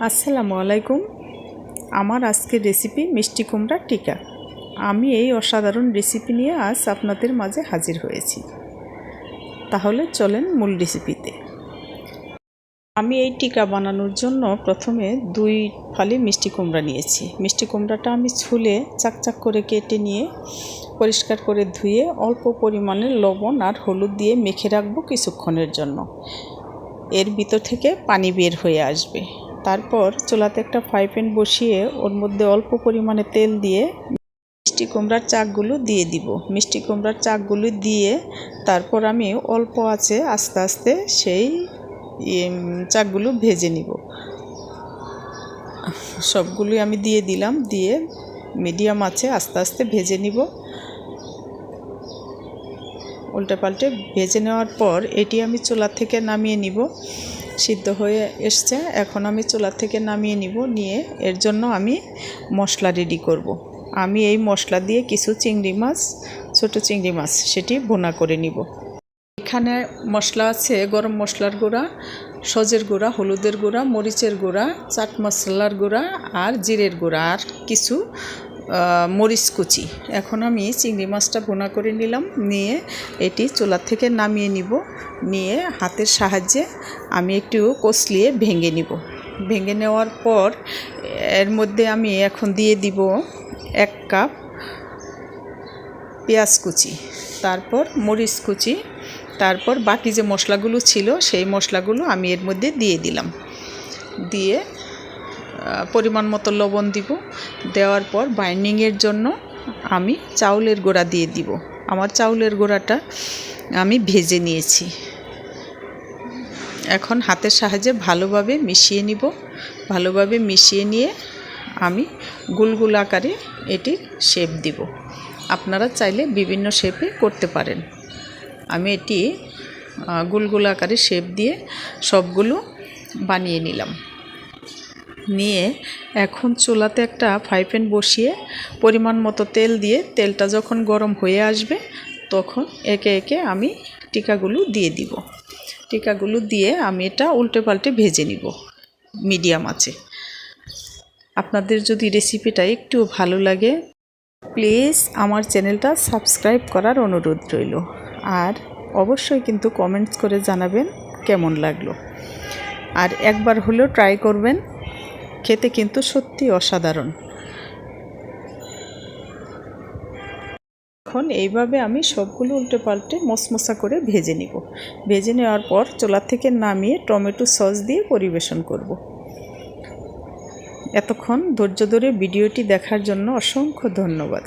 আসসালামু আলাইকুম। আমার আজকের রেসিপি মিষ্টি কুমড়ার টিকা। আমি এই অসাধারণ রেসিপি নিয়ে আজ আপনাদের মাঝে হাজির হয়েছি। তাহলে চলেন মূল রেসিপিতে। আমি এই টিকা বানানোর জন্য প্রথমে দুই ফালি মিষ্টি কুমড়া নিয়েছি। মিষ্টি কুমড়াটা আমি ছুলে চাকচাক করে কেটে নিয়ে পরিষ্কার করে ধুয়ে অল্প পরিমাণে লবণ আর হলুদ দিয়ে মেখে রাখব কিছুক্ষণের জন্য। এর ভিতর থেকে পানি বের হয়ে আসবে। তারপর চুলাতে একটা ফ্রাই প্যান বসিয়ে ওর মধ্যে অল্প পরিমাণে তেল দিয়ে মিষ্টি কুমড়ার চাকগুলো দিয়ে দিব। মিষ্টি কুমড়ার চাকগুলো দিয়ে তারপর আমি অল্প আছে আস্তে আস্তে সেই চাকগুলো ভেজে নিব। সবগুলোই আমি দিয়ে দিলাম, দিয়ে মিডিয়াম আছে, আস্তে আস্তে ভেজে নিব। উল্টে পাল্টে ভেজে নেওয়ার পর এটি আমি চুলা থেকে নামিয়ে নিব। সিদ্ধ হয়ে এসছে। এখন আমি চুলা থেকে নামিয়ে নিব, নিয়ে এর জন্য আমি মশলা রেডি করব। আমি এই মশলা দিয়ে কিছু চিংড়ি মাছ, ছোট চিংড়ি মাছ সেটি বোনা করে নিব। এখানে মশলা আছে গরম মশলার গুঁড়া, সজের গুঁড়া, হলুদের গুঁড়া, মরিচের গুঁড়া, চাট মশলার গুঁড়া আর জিরের গুঁড়া আর কিছু মরিচ কুচি। এখন আমি চিংড়ি মাছটা বোনা করে নিলাম, নিয়ে এটি চুলার থেকে নামিয়ে নিব, নিয়ে হাতের সাহায্যে আমি একটু কষলিয়ে ভেঙে নিব। ভেঙে নেওয়ার পর এর মধ্যে আমি এখন দিয়ে দিব এক কাপ পেঁয়াজ কুচি, তারপর মরিচ কুচি, তারপর বাকি যে মশলাগুলো ছিল সেই মশলাগুলো আমি এর মধ্যে দিয়ে দিলাম। দিয়ে পরিমাণ মতো লবণ দিব। দেওয়ার পর বাইন্ডিংয়ের জন্য আমি চাউলের গোড়া দিয়ে দিব। আমার চাউলের গোড়াটা আমি ভেজে নিয়েছি। এখন হাতের সাহায্যে ভালোভাবে মিশিয়ে নিব। ভালোভাবে মিশিয়ে নিয়ে আমি গুলগুল আকারে এটি শেপ দিব। আপনারা চাইলে বিভিন্ন শেপে করতে পারেন। আমি এটি গুলগুল আকারে শেপ দিয়ে সবগুলো বানিয়ে নিলাম। নিয়ে এখন চুলাতে একটা ফ্রাই প্যান বসিয়ে পরিমাণ মতো তেল দিয়ে তেলটা যখন গরম হয়ে আসবে, তখন একে একে আমি টিকাগুলো দিয়ে দিব। টিকাগুলো দিয়ে আমি এটা উল্টে পাল্টে ভেজে নিব, মিডিয়াম আছে। আপনাদের যদি রেসিপিটা একটু ভালো লাগে, প্লিজ আমার চ্যানেলটা সাবস্ক্রাইব করার অনুরোধ রইল। আর অবশ্যই কিন্তু কমেন্টস করে জানাবেন কেমন লাগল। আর একবার হলেও ট্রাই করবেন, খেতে কিন্তু সত্যি অসাধারণ। এখন এইভাবে আমি সবগুলো উল্টে পাল্টে মশমশা করে ভেজে নিব। ভেজে নেওয়ার পর চোলা থেকে নামিয়ে টমেটো সস দিয়ে পরিবেশন করব। এতক্ষণ ধৈর্য ধরে ভিডিওটি দেখার জন্য অসংখ্য ধন্যবাদ।